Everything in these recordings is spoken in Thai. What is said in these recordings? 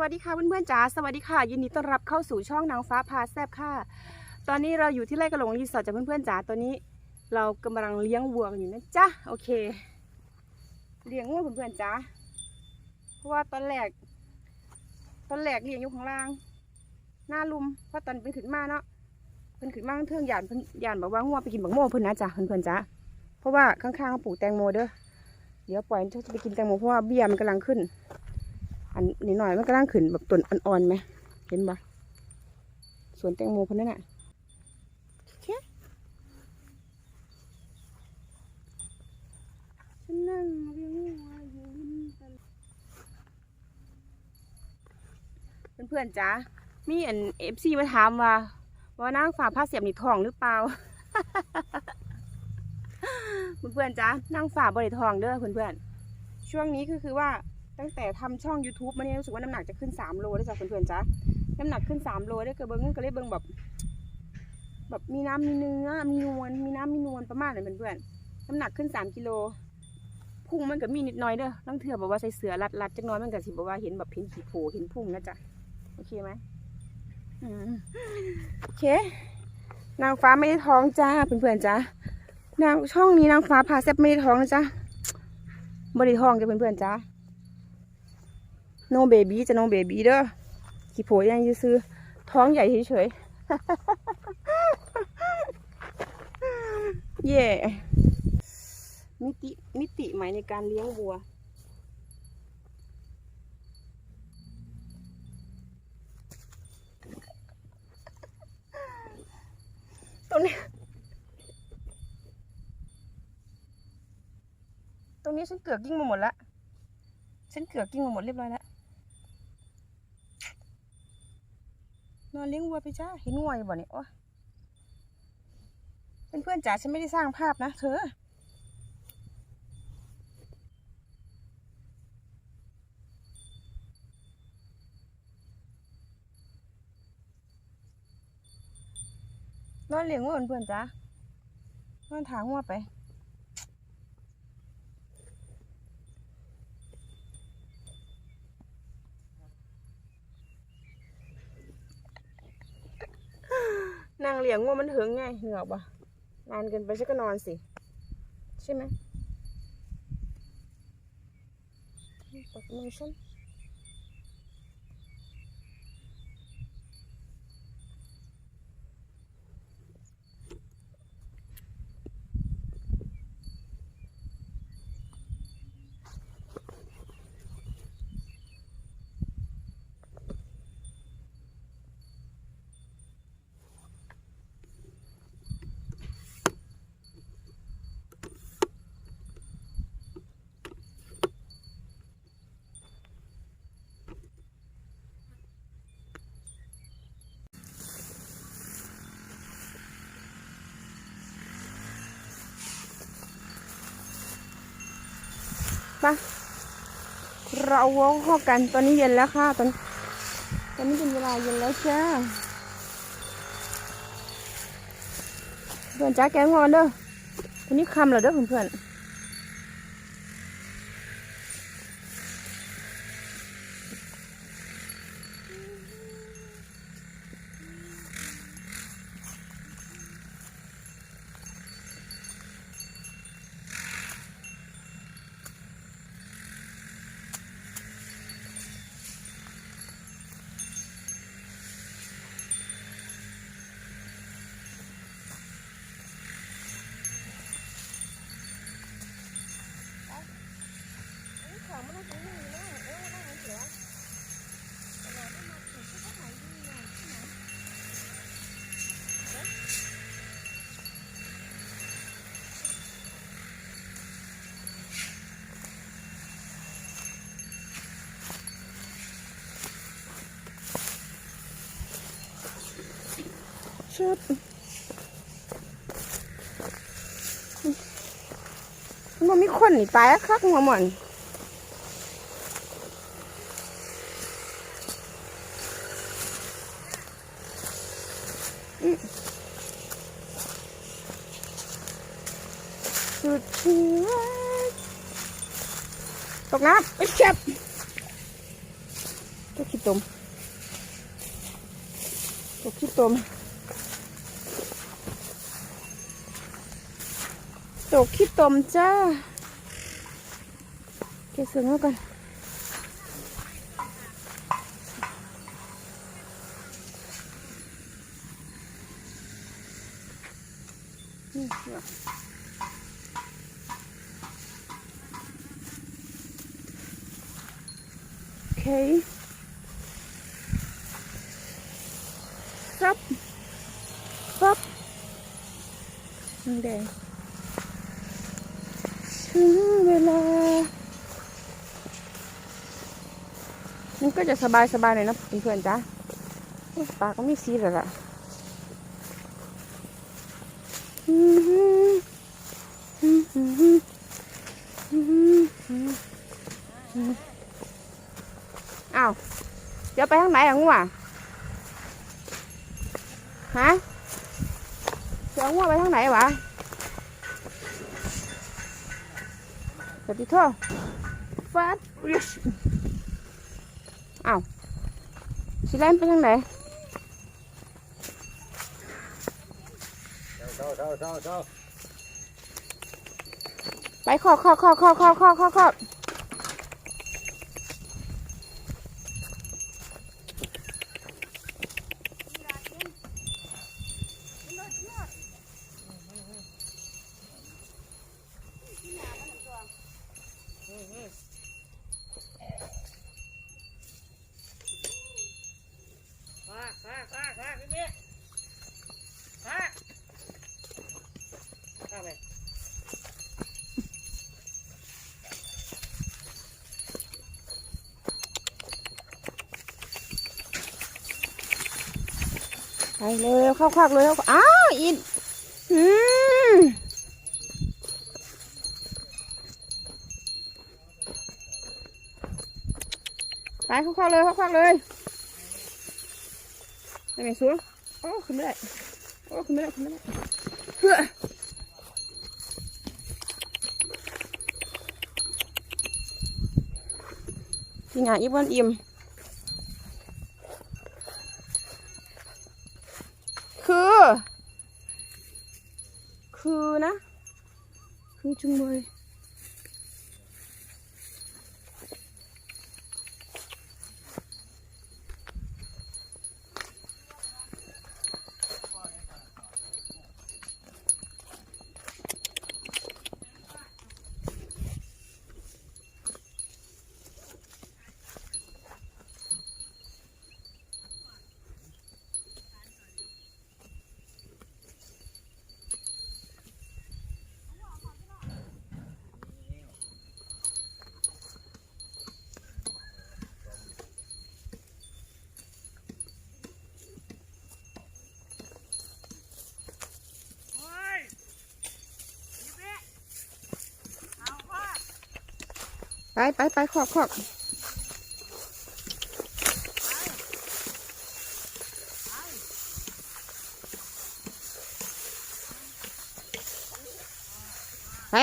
วัสดีค่ะเพื่อนๆจ๋าสวัสดีค่ะ ยินดีต้อนรับเข้าสู่ช่องนางฟ้าพาแซบค่ะ ตอนนี้เราอยู่ที่ไร่กระหลงรีสอร์ทจ้ะเพื่อนๆจ๋าตอนนี้ เรากำลังเลี้ยงวัวกันอยู่นะจ๊ะโอเค เลี้ยงวัวเพื่อนๆจ๋าเพราะว่าตอนแรก ตอนแรกเลี้ยงอยู่ข้างล่าง หน้าลุมเพราะตอนเป็นขึ้นมาเนาะเป็นขึ้นมาเทิงหยานเพิ่นหยานบอกว่างัวไปกินบักโม่เพิ่นนะจ๊ะเพื่อนๆจ๋าเพราะว่าข้างๆเขาปลูกแตงโมเด้อเดี๋ยวปล่อยเขาจะไปกินแตงโมเพราะว่าเบี้ยมันกำลังขึ้น อันนิดหน่อยมันก็ร่างขึ้นแบบต้นอ่อนๆไหม เห็นปะสวนแตงโมคนนั้นอะโอเคฉันนั่งเลี้ยงวัวอยู่ริมตลิ่งเพื่อนๆจ๋ามีอันเอฟซีมาถามว่า ว่านางฝ่าผ้าเสียบนี่ทองหรือเปล่า เพื่อนๆจ๋านางฝ่าบริทองเด้อเพื่อนๆช่วงนี้ก็คือว่า ตั้งแต่ทำช่อง YouTube มาเนี่ยรู้สึกว่าน้ำหนักจะขึ้น 3 โลได้จากเพื่อนๆจ้ะน้ำหนักขึ้น 3 โลได้เกิดเบิ้งก็เลยเบิ้งแบบ แบบมีน้ำมีเนื้อ มีนวล มีน้ำมีนวลประมาณนั้นเพื่อนๆ น้ำหนักขึ้น 3 กิโลพุ่งมันก็มีนิดน่อยเด้อต้องเถื่อบอกว่าใส่เสือรัดรัดๆจักน้อยมันก็สิบอกว่าเห็นแบบเห็นขี้โผเห็นพุ่งนะจ๊ะโอเคไหมอืมโอเคนางฟ้าไม่ได้ท้องจ้าเพื่อนๆจ้านางช่องนี้นางฟ้าพาแซบไม่ได้ท้องนะจ๊ะบริท้องจ้ะเพื่อนๆจ้า โนเบบี้จะโนเบบี้เด้อขี้โผล่ยังจะซื้อท้องใหญ่เฉยๆเย่มิติมิติใหม่ในการเลี้ยงวัว ตรงนี้ ตรงนี้ฉันเกือกยิ่งมาหมดละฉันเกือกกิ้งมาหมดเรียบร้อยแล้ว อนเลี้ยงวัวไปจ้าเห็นวัวยบ่เนี่ยโอ้เป็นเพื่อนจ๋าฉันไม่ได้สร้างภาพนะเธอนอนเลี้ยงวัวเพื่อนจ๋านอนถางวัวไป นางเลี้ยงงัวมันถึงไงเหงือกปะนานเกินไปฉันก็นอนสิ ใช่ไหมปักมือฉัน ปะเราวอกเข้ากันตอนนี้เย็นแล้วค่ะตอนตอนนี้เป็นเวลาเย็นแล้วจ้าเพื่อนจ้าแกงวอนเด้อตอนนี้คำเหรอเด้อเพื่อนๆ ชึบมันมีคนนี่ตายแล้วครับหัวหมอนอืมสุดที่รักตก น้ำไอ้เจ็บตัวขี้ตมตกขี้ตมตกขี้ตมจ้าเกสเสือกันเดี๋ยว โอเคครับครับน้ำแดงถึงเวลา มันก็จะสบายสบายหน่อยนะเพื่อนๆจ้าปากก็ไม่ซีดแล้วล่ะอืมฮึอืมฮึอืมอืม อ้าวเดี๋ยวไปทางไหนอะงัวฮะเดี๋ยวงัวไปทางไหนวะสวัสดีท่อฟาดริชอ้าวสิแล่นไปทางไหนเจ้าเจ้าเจ้าเจ้าไปขอบขอบขอบขอบขอบขอบขอบ เลยเข้าควักเลยอ้าวอินอืมไปเข้าควักเลยเข้าควักเลยได้ไหมสูงโอ้ขึ้นไม่ได้โอ้ขึ้นไม่ได้ขึ้นไม่ได้เพื่อที่งานอีบวันอิ่ม 真乖。 ไปไปไปขอบขอบไป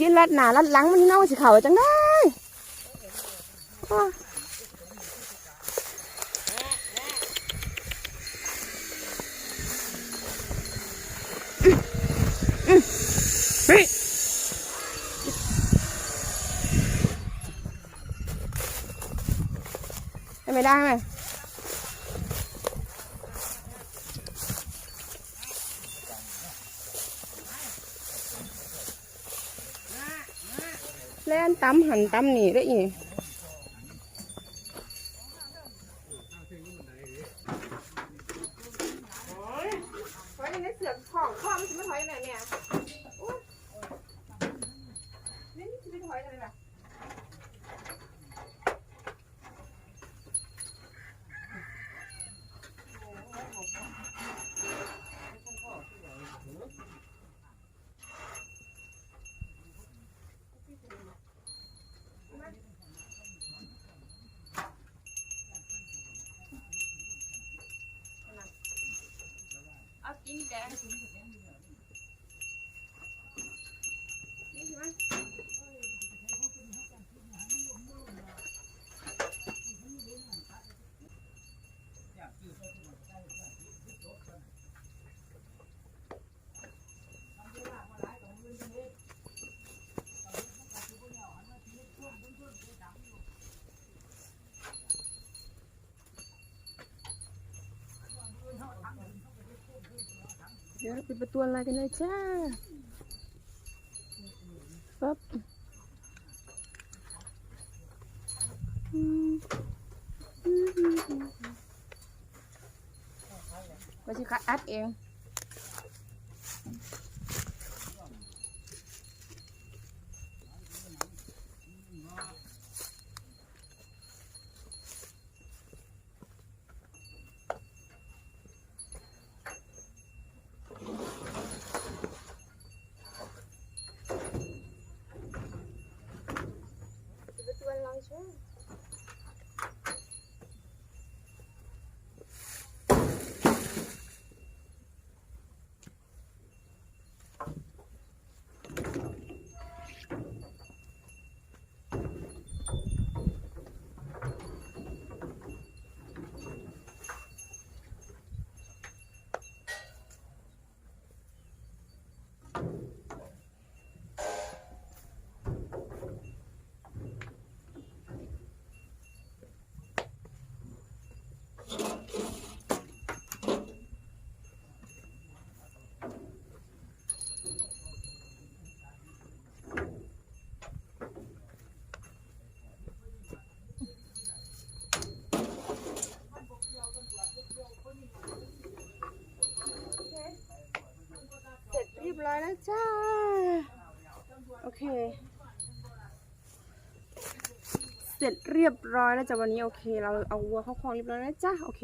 ยืนรัดหนารัดหลังมันเน่าสิเขาจังได้ไม่ได้ไหม แล่นตั้มหันตั้มนี่ได้อีก inverso. เดี๋ยวเราปิดประตูอะไรกันเลยจ้าปั๊บอืมอืมอืมอืมว่าสิคะอัดเอง ปิดประตูอะไรช่วยเส ร้อยแล้วจ้า โอเค เสร็จเรียบร้อยแล้วจ้ะวันนี้โอเค เราเอาวัวเข้าคลองเรียบร้อยแล้วจ้าโอเค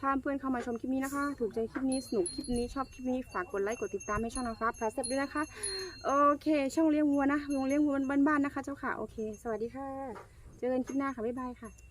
ถ้าเพื่อนเข้ามาชมคลิปนี้นะคะ ถูกใจคลิปนี้สนุกคลิปนี้ชอบคลิปนี้ฝากกดไลค์กดติดตามให้ช่องนางฟ้าพลาสเซบด้วยนะคะ โอเค ช่องเลี้ยงวัวนะโรงเลี้ยงวัวบ้านๆนะคะ เจ้าค่ะ โอเค สวัสดีค่ะ เจอกันคลิปหน้าค่ะ บ๊ายบายค่ะ